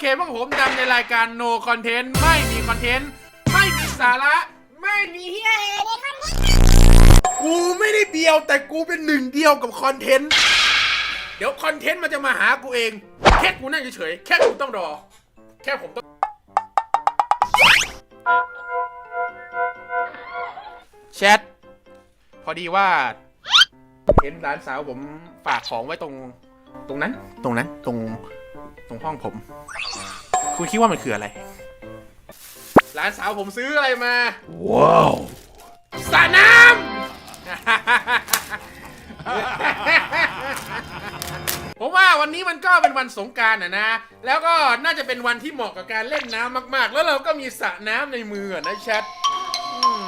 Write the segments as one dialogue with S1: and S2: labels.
S1: เคพวกผมดำในรายการ no content ไม่มีคอนเทนต์ ไม่มีสาระ ไม่มีเฮียกูไม่ได้เบียวแต่กูเป็นหนึ่งเดียวกับคอนเทนต์ เดี๋ยวคอนเทนต์มันจะมาหากูเอง แค่กูนั่งเฉยๆ แค่กูต้องรอ แค่ผมต้อง แชท พอดีว่า เห็นร้านสาวผมฝากของไว้ตรง ตรงนั้น ตรงนั้น ตรง ตรงห้องผม คุณคิดว่ามันคืออะไรร้านสาวผมซื้ออะไรมา ว้าวสระน้ำ ผมว่าวันนี้มันก็เป็นวันสงกรารนะนะ แล้วก็น่าจะเป็นวันที่เหมาะกับการเล่นน้ำมากๆ แล้วเราก็มีสระน้ำในมืออะนะแชทอืม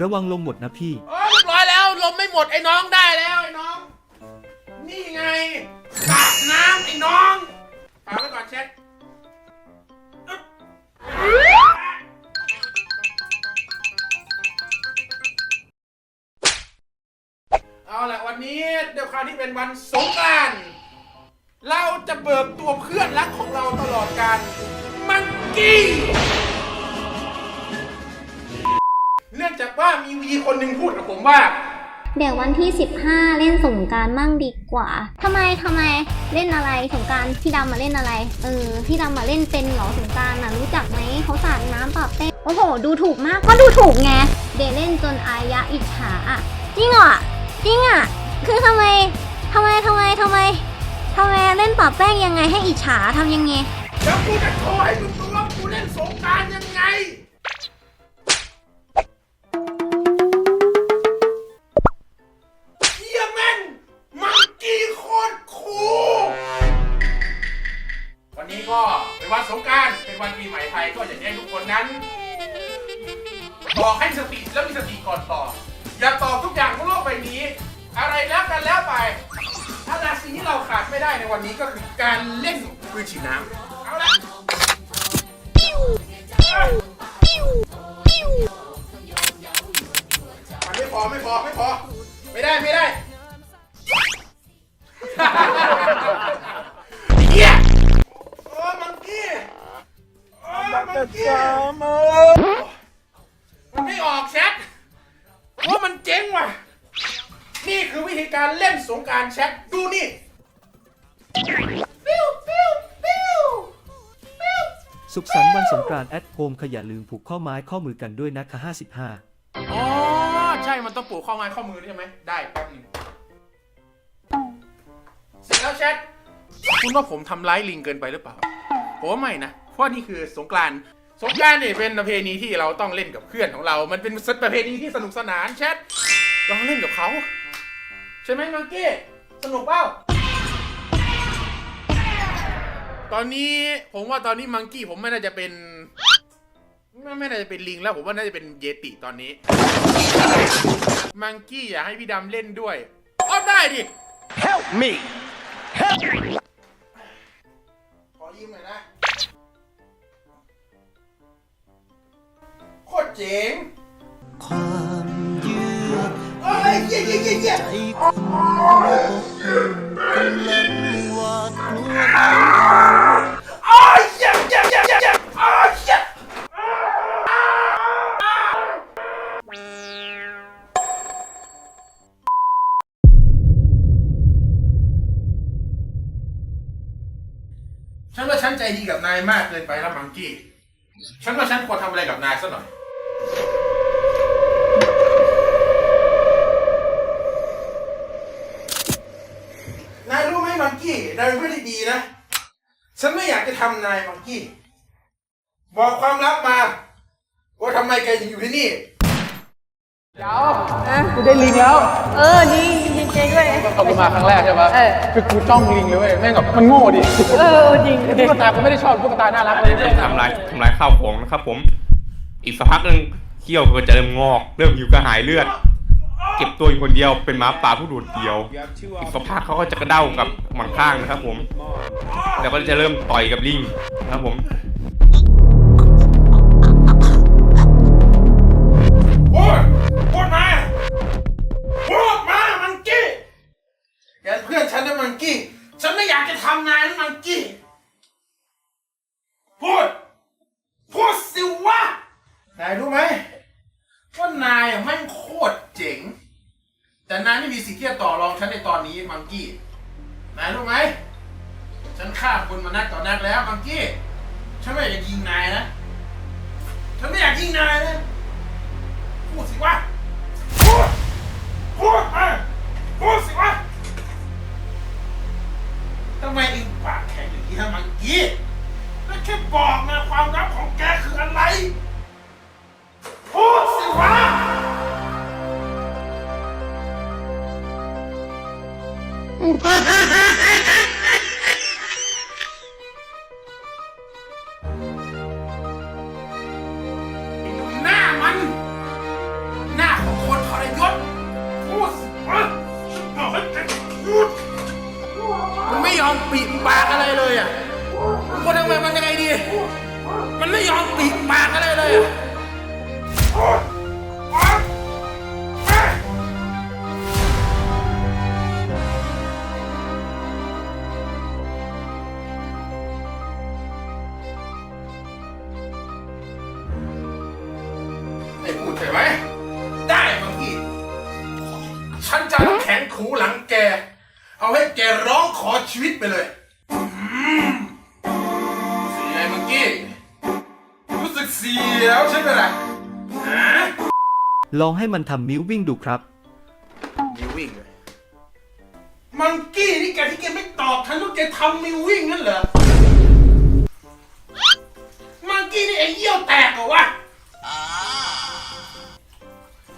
S2: ระวังลมหมดนะพี่
S1: โอ้ หมดไอ้น้องได้แล้วไอ้น้อง นี่ไงสระน้ำไอ้น้องฝากไว้ก่อนเช็คอึ๊บเอาละวันนี้เดี๋ยวคราวที่เป็นวันสงกรานต์เราจะเบิกตัวเพื่อนรักของเราตลอดการมังกี้ เนื่องจากว่ามีวีคนหนึ่งพูดกับผมว่า
S3: เดี๋ยววันที่ 15 เล่นสงการมั่งดีกว่าทำไมทำไมเล่นอะไรสงการพี่ดำมาเล่นอะไร เออพี่ดำมาเล่นเป็นหรอสงการน่ะรู้จักไหมเขาสาดน้ำปรับเต้นโอ้โห ดูถูกมากก็ดูถูกไงเดยวเล่นจนอายะอิจฉาอะจริงเหรอจริงอะคือทำไมทำไมทำไมทำไมทำไมเล่นปรับแป้งยังไงให้อิจฉาทำยังไง
S1: แล้วกูจะโชว์ให้มึงดู แล้วมีสติก่อนตอบอย่าตอบทุกอย่างบนโลกใบนี้ อะไรแล้วกันแล้วไปถ้าละสิ่งที่เราขาดไม่ได้ในวันนี้ก็คือการเล่นปืนฉีดน้ำเอาละมันไม่พอไม่พอไม่พอ ไม่ได้ไม่ได้ กรารแชทดูนี่ปิ้วปิ้วปิ้วปิ้ว
S2: สุขสันต์วันสงกรานต์แอดโฮมขอย่าลืมผูกข้อไม้ข้อมือกันด้วยนะคะ55
S1: อ๋อใช่มันต้องปลูกข้อไม้ข้อมือใช่ไหมได้แป๊บหนึงเสร็จแล้วแชทคุณว่าผมทำร้ายลิงเกินไปหรือเปล่าผมว่าไม่นะเพราะนี่คือสงกรานต์สงกรานต์เนี่ยเป็นประเพณีที่เราต้องเล่นกับเพื่อนของเรา มันเป็นประเพณีที่สนุกสนานแชทลองเล่นกับเขา ใช่ไหมมังกี้ สนุกเปล่าตอนนี้ผมว่าตอนนี้มังกี้ผมไม่น่าจะเป็น ไม่ไม่น่าจะเป็นลิงแล้วผมว่าน่าจะเป็นเยติตอนนี้ มังกี้อยากให้พี่ดำเล่นด้วยอ๋อได้ดิ
S4: Help me!
S1: ขอยืมหน่อยนะ โคตรเจ๋ง
S5: ความเยือก
S1: เอ้ยเยี่ยเยี่ยเยี่ยเยี่ยอ้ายเยี่ยเยี่ยเยี่ยเยี่ยอ้ายเยี่ยฉันว่าฉันใจดีกับนายมากเกินไปแล้วมังกี้ ฉันว่าฉันควรทำอะไรกับนายสักหน่อยายรู้ไหมมังกี้นายไม่ได้ดีนะ ฉันไม่อยากจะทำนายมังกี้ บอกความลับมา ว่าทำไมแกถึงอยู่ที่นี่
S6: กูได้ลิงแล้ว
S7: เออดีจริงๆด้วย
S6: ตอนกูมาครั้งแรกใช่ปะ
S7: เออ
S6: คือกูจ้องลิงเลยเว้ยแม่งแบบมันโง่ดิ
S7: เออจริง
S6: ตุ๊กตากูไม่ได้ชอบตุ๊กตาน่ารักเลย
S4: ทำลายทำลายข้าวของนะครับผม อีกสักพักหนึ่งเขี้ยวก็จะเริ่มงอก เริ่มหิวกระหายเลือด เก็บตัวอยู่คนเดียวเป็นม้าป่าผู้โดดเดี่ยวอีกสักพักเขาก็จะกระเด้ากับหมังข้างนะครับผม แล้วก็จะเริ่มต่อยกับลิงนะครับผม
S1: โอ้ยโคมาโคตมามังกี้แกเพื่อนฉันนะมังกี้ ฉันไม่อยากจะทำนายมังกี้พูดพูดสิวะนายรู้ไหมว่านายมันโคตรเจ๋ง แต่นายไม่มีสิทธิ์ที่จะต่อรองฉันในตอนนี้มังกี้นายรู้ไหม ฉันฆ่าคุณมานักต่อนักแล้วมังกี้ อมปิดปากอะไรเลยอะคนทำไมมันยังไงดี มันไม่ยอมปิดปากอะไรเลยอะ ชีวิตไปเลยอืมเสียไงเมื่อกี้ รู้สึกเสียวใช่ไหมล่ะฮะ
S2: ลองให้มันทำมิววิ่งดูครับ
S1: มิววิ่งเลยมังกี้นี่แกที่แกไม่ตอบฉันว่าแกทำมิววิ่งนั่นเหรอ มังกี้นี่ไอ้เยี่ยวแตกเหรอวะ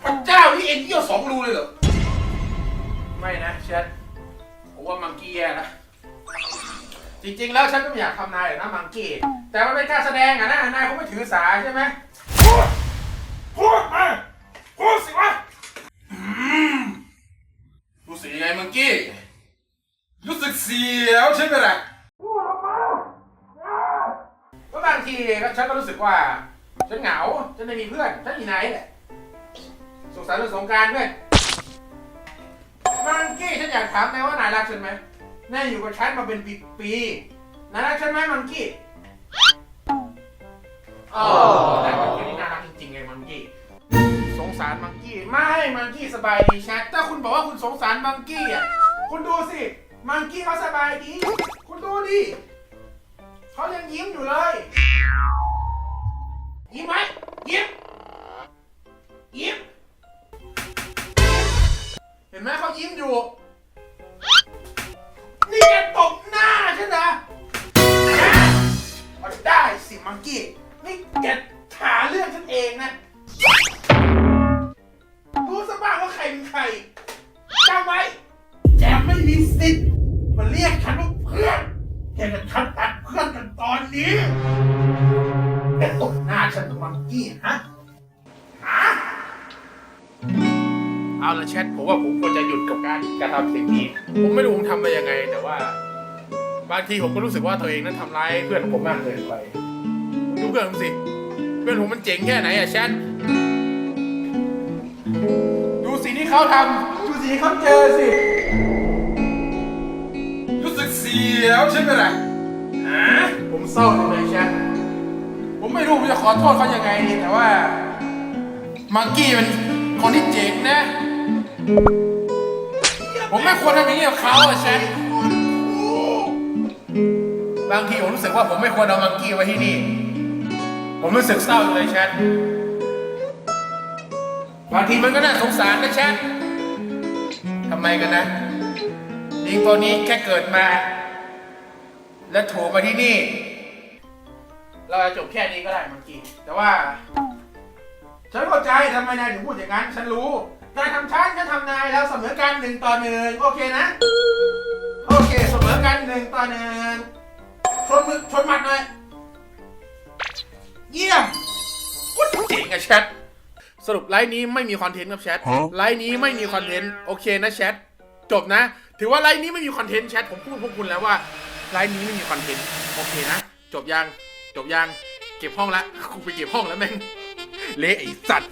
S1: พระเจ้านี่เอ็นเยี่ยวสองรูเลยเหรอ ไม่นะเชดผมว่ามังกี้แย่นะ จริง ๆ แล้วฉันก็ไม่อยากทำนายหรอกนะมังกี้ แต่มันเป็นการแสดงอะนะ นายคงไม่ถือสาใช่ไหมพูดพูดมาพูดสิวะอืมรู้สึกยังไงมังกี้ รู้สึกเสียวใช่ไหมล่ะพูดออกมาก็บางทีก็ฉันก็รู้สึกว่า ฉันเหงา ฉันไม่มีเพื่อน ฉันมีนายแหละสุขสันต์วันสงกรารด้วยมังกี้ฉันอยากถามนายว่านายรักฉันไหม นายอยู่กับฉันมาเป็นปีปีๆนายรักฉันไหมมังกี้อ๋อนายมังกี้นี่น่ารักจริงๆเลยมังกี้ สงสารมังกี้ ไม่มังกี้สบายดีแชทถ้าคุณบอกว่าคุณสงสารมังกี้อะ คุณดูสิ มังกี้เขาสบายดี คุณดูดิเขายังยิ้มอยู่เลย ยิ้มไหมยิ้ม ยิ้ม เห็นไหมเขายิ้มอยู่ สิมังกี้นี่แกหาเรื่องฉันเองนะรู้ซะบ้างว่าใครเป็นใครจำไว้แกไม่มีสิทธิ์มาเรียกฉันว่าเพื่อนแกกับฉันตัดเพื่อนกันตอนนี้แกตบหน้าฉันมังกี้ฮะฮะเอาละแชทผมว่าผมควรจะหยุดกับการกระทำสิ่งนี้ ผมไม่รู้ผมทำไปยังไง แต่ว่า บางทีผมก็รู้สึกว่าตัวเองนั้นทำร้ายเพื่อนผมมากเกินไป ดูเพื่อนผมสิ เพื่อนผมมันเจ๋งแค่ไหนอะแชทดูสิ่งที่เขาทำดูสิ่งที่เขาเจอสิ รู้สึกเสียวใช่ไหมล่ะฮะผมเศร้าจังเลยแชทผมไม่รู้ผมจะขอโทษเขายังไงดีแต่ว่า มังกี้มันคนที่เจ๋งนะ ผมไม่ควรทำอย่างนี้กับเขาอะแชทบางทีผมรู้สึกว่าผมไม่ควรเอามังกี้ไว้ที่นี่ ผมรู้สึกเศร้าเลยแชทบางทีมันก็น่าสงสารนะแชททำไมกันนะลิงตัวนี้แค่เกิดมา และถูกมาที่นี่ เราจะจบแค่นี้ก็ได้เมื่อกี้ แต่ว่า ฉันเข้าใจทำไมนายถึงพูดอย่างนั้น ฉันรู้นายทำฉันฉันทำนายแล้วเสมอกันหนึ่งต่อหนึ่งโอเคนะ โอเคเสมอกันหนึ่งต่อหนึ่งชนมือชนหมัดหน่อย เยี่ยมโคตรเจ๋งอะแชท สรุปไลน์นี้ไม่มีคอนเทนต์ครับแชท ไลน์นี้ไม่มีคอนเทนต์โอเคนะแชท จบนะ ถือว่าไลน์นี้ไม่มีคอนเทนต์แชท ผมพูดพวกคุณแล้วว่าไลน์นี้ไม่มีคอนเทนต์ โอเคนะ จบยัง จบยัง เก็บห้องละกูไปเก็บห้องแล้วแม่ง เละไอ้สัตว์